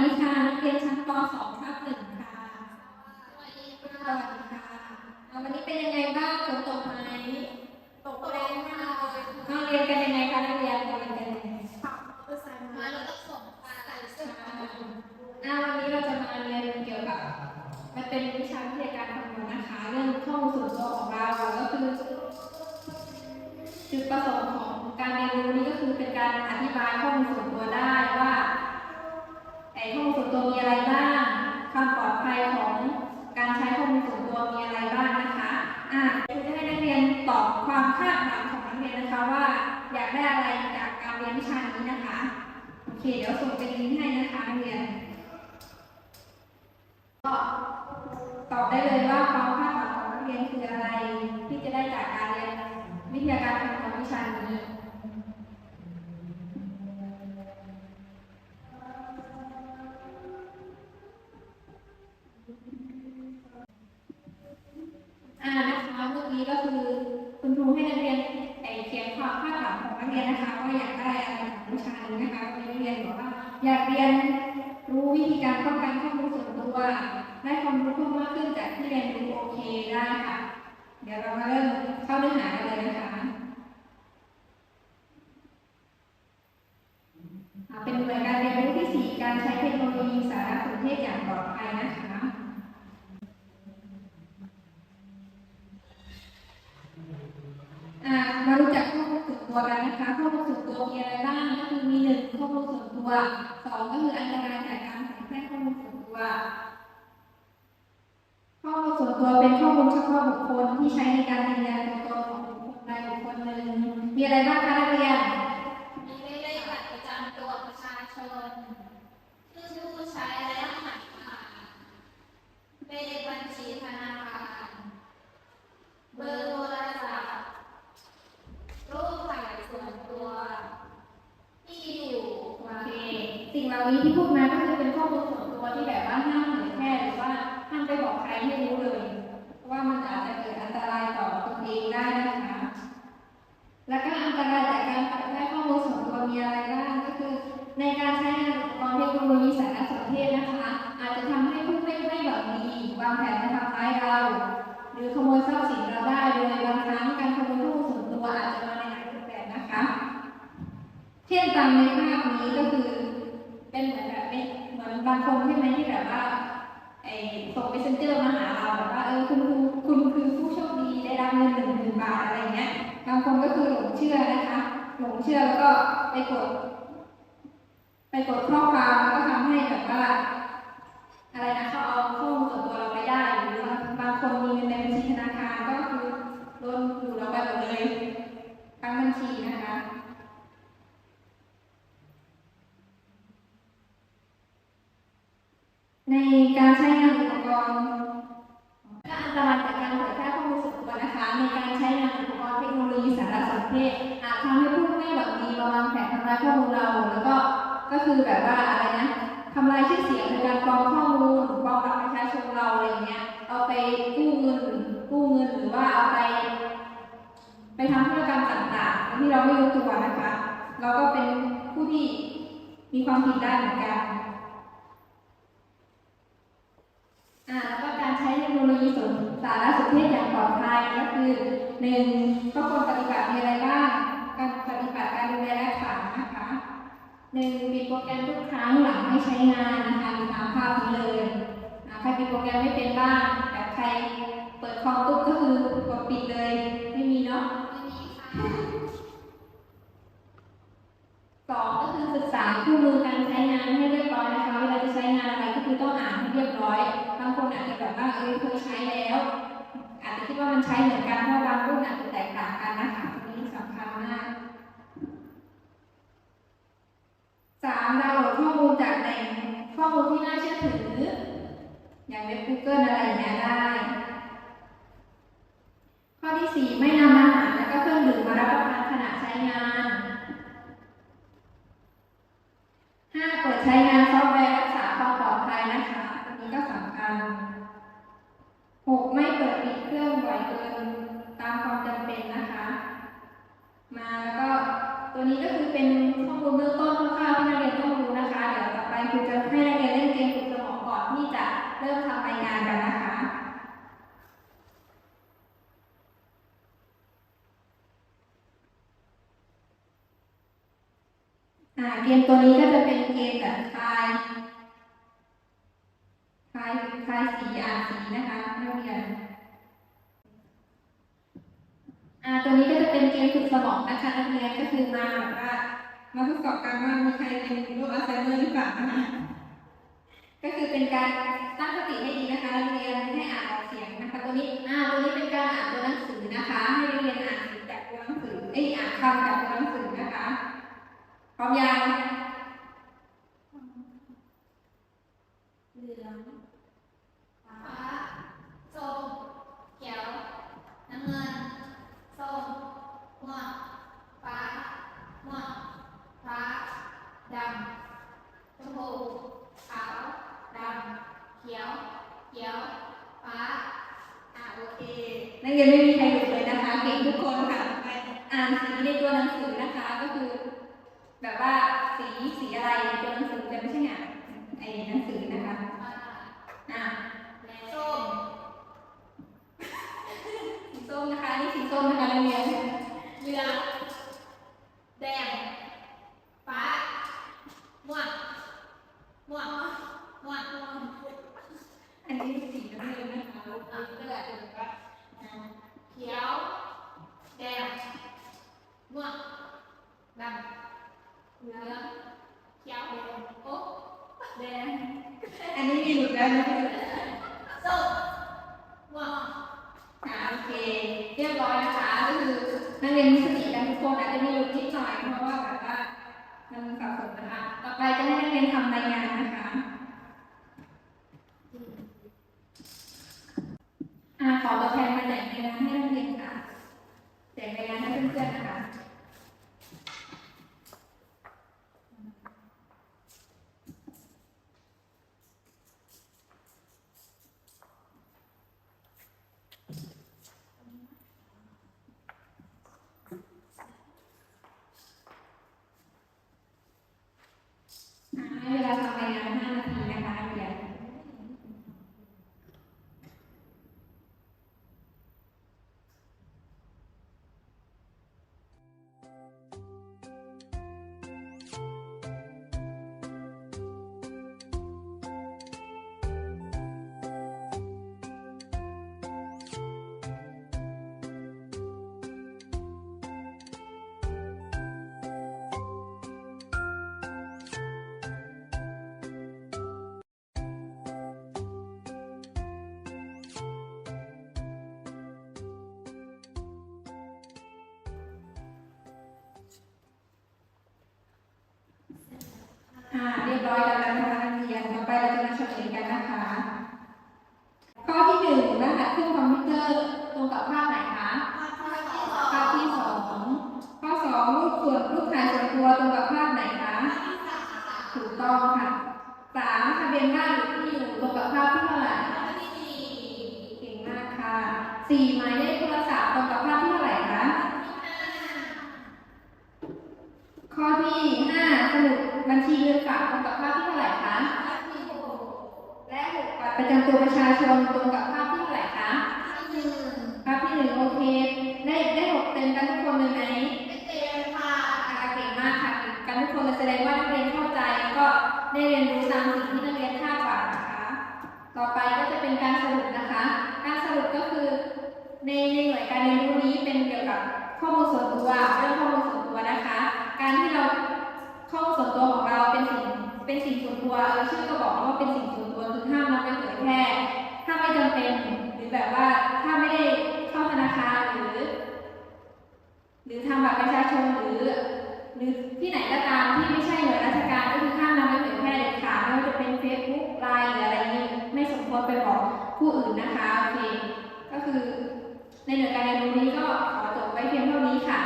ดีค่ะนักเรียนชั้นป .2 ทับหนึ่งค่ะ สวัสดีค่ะวัสดีค่ะวันนี้เป็นยังไงบ้างฝนตกไหมตกแรงมากน้องเรียนกันยังไงคะนักเรียนเรียนกันยังไงขับมอเตอร์ไซค์มาเราต้องส่งปลาใส่เสื้ออ่าวันนี้เราจะมาเรียนเกี่ยวกับ มันเป็นวิชาวิทยาการคำนวณนะคะ เรื่องข้อมูลส่วนตัวของเราก็คือจุดประสงค์ของการเรียนรู้นี้ก็คือเป็นการอธิบายข้อมูล ช้ข้อมูลส่วนตัวมีอะไรบ้างนะคะอ่าเดี๋ยวจะให้นักเรียนตอบความคาดหวังของนักเรียนนะคะว่า อยากได้อะไรจากการเรียนวิชานี้นะคะ โอเค เดี๋ยวส่งเป็นลิงก์ให้นะคะนักเรียน ก็ตอบได้เลยว่าความคาดหวังของนักเรียนคืออะไรที่จะได้จากการเรียนวิทยาการคำนวณวิชานี้ ของนักเรียนนะคะว่าอยากได้อะไรจากวิชานี้นะคะวันนี้นักเรียนบอกว่าอยากเรียนรู้วิธีการป้องกันข้อมูลส่วนตัวได้ความรู้เพิ่มมากขึ้นจากที่เรียนรู้โอเคได้ค่ะ เดี๋ยวเรามาเริ่มเข้าเนื้อหากันเลยนะคะเป็นหน่วยการเรียนรู้ที่สี่การใช้เทคโนโลยีสารสนเทศอย่างปลอดภัยนะคะ อ่ามารู้จักข้อมูลส่วนตัวกันนะคะ ข้อมูลส่วนตัวมีอะไรบ้างก็คือมีหนึ่งข้อมูลส่วนตัวสองก็คืออันตรายจากการเผยแพร่ข้อมูลส่ ว่า ข้อมูลส่วนตัวเป็นข้อมูลเฉพาะบุคคลที่ใช้ในการยืนยันตัวตนของบุคคลใดบุคคลหนึ่งมีอะไรบ้างคะนักเรียนมีเลขบัตรประจำตัวประชาชนชื่อผู้ใช้และรหัสผ่านเลขบัญชีธนาคาร เบอร์โทรศัพท์ รูปถ่ายส่วนตัว ที่อยู่ โอเค สิ่งเหล่านี้ที่พูดมาก็คือเป็นข้อมูลส่วนตัวที่แบบว่าห้ามเผยแพร่หรือว่าห้ามไปบอกใครให้รู้เลย เพราะว่ามันอาจจะเกิดอันตรายต่อตนเองได้นะคะ แล้วก็อันตรายจากการเผยแพร่ข้อมูลส่วนตัวมีอะไรบ้างก็คือ ในการใช้งานอุปกรณ์เทคโนโลยีสารสนเทศนะคะ อาจจะทำให้ผู้ไม่ไม่หวังดีวางแผนมาทำร้ายเรา หรือ ขโมยทรัพย์สินเราได้โดยบางครั้งการขโมยข้อมูลส่วนตัวอาจจะมาในหลายรูปแบบนะคะ เช่นตามในภาพนี้ก็คือ เป็นเหมือนแบบเหมือนบางคนใช่ไหมที่แบบว่าไอ้ส่งเมสเซนเจอร์มาหาเราแบบว่าเออคุณครูคุณคือผู้โชคดีได้รับเงินหนึ่งหมื่นบาทอะไรเงี้ยบางคนก็คือหลงเชื่อนะคะหลงเชื่อแล้วก็ไปกด ไปกดข้อความแล้วก็ทำให้แบบว่าอะไรนะเขาเอาข้อมูลส่วนตัวเราไปได้หรือบางคนมีเงินในบัญชีธนาคารก็คือโดนดูดเราไปหมดเลยทั้งบัญชีนะคะ ในการใช้งานอุปกรณ์และอันตรายจากการเผยแพร่ข้อมูลส่วนตัวนะคะ ในการใช้งานอุปกรณ์เทคโนโลยี สารสนเทศอาจทำให้ผู้ไม่หวังดีมาวางแผนทำลายข้อมูลเรา แล้วก็ก็คือแบบว่าอะไรนะทำลายชื่อเสียงโดยการปลอมข้อมูลปลอมบัตรประชาชนเราอะไรเงี้ย เอาไปกู้เงินกู้เงินหรือว่าเอาไป ไปทำธุรกรรมต่างๆที่เราไม่รู้ตัวนะคะ เราก็เป็นผู้ที่มีความผิดได้เหมือนกันอ่าแล้วก็การใช้เทคโนโลยีสน สารสนเทศอย่างปลอดภัยก็คือหนึ่งก็ควรปฏิบัติมีอะไรบ้างการปฏิบัติการดูแลรักษานะคะหนึ่งปิดโปรแกรมทุกครั้งหลังไม่ใช้งานนะคะมีตามภาพนี้เลยใครปิดโปรแกรมไม่เป็นบ้างแต่ใครเปิดคอมปุ๊บก็คือกดปิดเลยไม่มีเนาะไม่มีค่ะสองก็คือศึกษาคู่มือการใช้งานให้เรียบ คนอาจจะแบบว่าเออเคยใช้แล้ว อาจจะคิดว่ามันใช้เหมือนกันเพราะบางรุ่นอาจจะแตกต่างกันนะคะตรงนี้สำคัญมากสามดาวน์โหลดข้อมูลจากแหล่งข้อมูลที่น่าเชื่อถือ อย่างเว็บ Google อะไรอย่างเงี้ยได้ ข้อที่สี่ไม่นำอาหารและก็เครื่องดื่มมารับประทานขณะใช้งาน ห้าเปิดใช้งานซอฟต์แวร์รักษาความปลอดภัยนะคะอันนี้ก็สำคัญหกไม่เปิดปิดเครื่องบ่อยเกินตามความจำเป็นนะคะ มาแล้วก็ตัวนี้ก็คือเป็นข้อมูลเบื้องต้นคร่าวๆที่นักเรียนต้องรู้นะคะ เดี๋ยวต่อไปครูจะให้นักเรียน ริ่มทำรายงานกันนะคะ อ่าเกมตัวนี้ก็จะเป็นเกมแบบทายทายทายสีอ่านสีนะคะนักเรียนอ่าตัวนี้ก็จะเป็นเกมฝึกสมองนะคะนักเรียนก็คือมาแบบว่ามาทดสอบกันว่ามีใครเป็นโรคอัลไซเมอร์หรือเปล่านะคะก็คือเป็นการตั้งสติให้ดีนะคะนักเรียนให้อ่านออกเสียงนะคะตัวนี้อ่าตัวนี้เป็นการอ่านตัวหนังสือนะคะ ให้นักเรียนอ่านจากตัวหนังสือเอ้ยอ่านคำจากตัวหนังสือ พร้อมยังเหลืองฟ้าส้มเขียว น้ำเงินส้มม่วงฟ้าม่วงฟ้าดำชมพูขาวดำเขียวเขียวฟ้าอ่าโอเคนักเรียนไม่มีใครหยุดเลยนะคะ เก่งทุกคนค่ะไปอ่านสีในตัวหนังสือนะคะก็คือ แบบว่าสีสีอะไรตัวหนังสือแต่ไม่ใช่อ่านไอ้หนังสือนะคะอ่า อ่า ส้ม สีส้มนะคะนี่สีส้มนะคะนักเรียน เหลืองแดง ฟ้า ม่วง ม่วง ม่วง ม่วง อันนี้สีน้ำเงินนะคะลูกอะก็อาจจะแบบว่าอ่า เขียว แดง ม่วง ดำ เหลือง เขียวโอ๊ะแดงอันนี้มีหลุดแล้วนะคะส้มม่วงอ่าโอเค เรียบร้อยนะคะก็คือนักเรียนมีสติกันทุกคนอาจจะมีหลุดนิดหน่อยเพราะว่าแบบว่ามันสับสนนะคะ ต่อไปจะให้นักเรียนทำรายงานนะคะอ่าขอตัวแทนมาแจกรายงานให้นักเรียน รียบร้อยแล้วนะคะนักเรียนต่อไปเราจะมาเฉลยกันนะคะ ข้อที่หนึ่งรหัสเครื่องคอมพิวเตอร์ตรงกับภาพไหนคะภาพที่สองข้อสองรูปส่วนรูปถ่ายส่วนตัวตรงกับภาพไหนคะถูกต้องค่ะสามทะเบียนบ้านหรือที่อยู่ตรงกับภาพที่เท่าไหร่เก่งมากค่ะสี่หมายเลขโทรศัพท์ตรงกับภาพที่เท่าไหร่คะข้อที่ห้าสมุด บัญชีเงินฝากตรงกับภาพที่เท่าไหร่คะและหกบัตรประจำตัวประชาชนตรงกับ เป็นสิ่งส่วนตัวเออชื่อก็บอกว่าเป็นสิ่งส่วนตัวคือห้ามนำไปเผยแพร่ถ้าไม่จำเป็นหรือแบบว่าถ้าไม่ได้เข้าธนาคารหรือ หรือทำบัตรประชาชนหรือหรือที่ไหนก็ตามที่ไม่ใช่หน่วยราชการก็คือห้ามนำไปเผยแพร่เด็ดขาดไม่ว่าจะเป็นเฟซบุ๊กไลน์หรืออะไรนี้ไม่สมควรไปบอกผู้อื่นนะคะโอเคก็คือในหน่วยการเรียนรู้นี้ก็ขอจบไว้เพียงเท่านี้ค่ะ